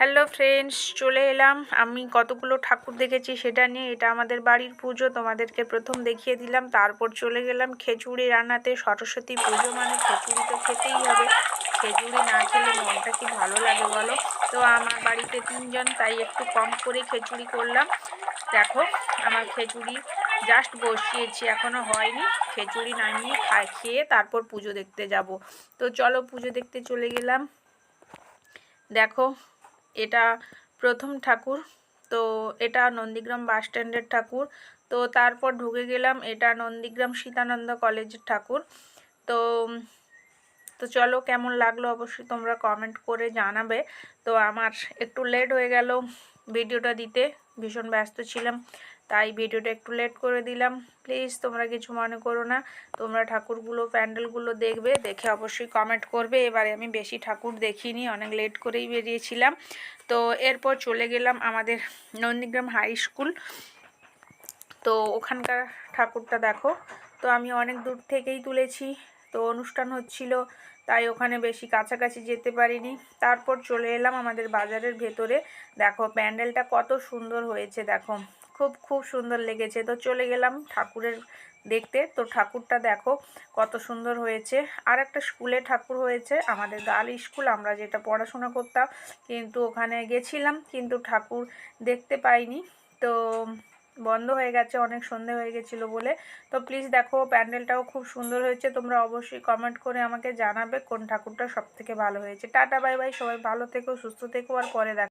Hello friends চলে এলাম। আমি কতগুলো ঠাকুর দেখেছি সেটা নিয়ে। এটা আমাদের বাড়ির পুজো, তোমাদেরকে প্রথম দেখিয়ে দিলাম। তারপর চলে গেলাম খিচুড়ি রান্নাতে। সরস্বতী পুজো মানে খিচুড়ি তো খেতেই হবে। খিচুড়ি না খেলে মনটা কি ভালো লাগে বলো? তো আমার বাড়িতে তিনজন, তাই একটু কম করে খিচুড়ি করলাম। দেখো, আমার খিচুড়ি জাস্ট বসিয়েছি এখনও হয়নি। খিচুড়ি নামিয়ে খাই, খেয়ে তারপর পুজো দেখতে যাব। তো চলো পুজো দেখতে চলে গেলাম। দেখো এটা প্রথম ঠাকুর। তো এটা নন্দীগ্রাম বাস স্ট্যান্ডের ঠাকুর। তো তারপর ঢুকে গেলাম, এটা নন্দীগ্রাম সীতানন্দ কলেজের ঠাকুর। তো তো চলো কেমন লাগল অবশ্যই তোমরা কমেন্ট করে জানাবে। তো আমার একটু লেট হয়ে গেল ভিডিওটা দিতে, ভীষণ ব্যস্ত ছিলাম। তাই ভিডিওটা একটু লেট করে দিলাম। প্লিজ তোমরা কিছু মনে করো না। তোমরা ঠাকুরগুলো, প্যান্ডেলগুলো দেখবে, দেখে অবশ্যই কমেন্ট করবে। এবারে আমি বেশি ঠাকুর দেখিনি, অনেক লেট করেই বেরিয়েছিলাম। তো এরপর চলে গেলাম আমাদের নন্দীগ্রাম হাই স্কুল তো ওখানকার ঠাকুরটা দেখো। তো আমি অনেক দূর থেকেই তুলেছি। তো অনুষ্ঠান হচ্ছিল, তাই ওখানে বেশি কাছাকাছি যেতে পারিনি। তারপর চলে এলাম আমাদের বাজারের ভেতরে। দেখো, প্যান্ডেলটা কত সুন্দর হয়েছে, দেখো। খুব খুব সুন্দর লেগেছে। তো চলে গেলাম ঠাকুরের দেখতে। তো ঠাকুরটা দেখো কত সুন্দর হয়েছে। আর একটা স্কুলে ঠাকুর হয়েছে, আমাদের গার্ল স্কুল, আমরা যেটা পড়াশোনা করতাম, কিন্তু ওখানে গেছিলাম, কিন্তু ঠাকুর দেখতে পাইনি। তো বন্ধ হয়ে গেছে, অনেক সন্ধে হয়ে গেছিল বলে। তো প্লিজ দেখো, প্যান্ডেলটাও খুব সুন্দর হয়েছে। তোমরা অবশ্যই কমেন্ট করে আমাকে জানাবে কোন ঠাকুরটা সব থেকে ভালো হয়েছে। টাটা বাই বাই সবাই ভালো থেকো, সুস্থ থেকো, আর পরে দেখো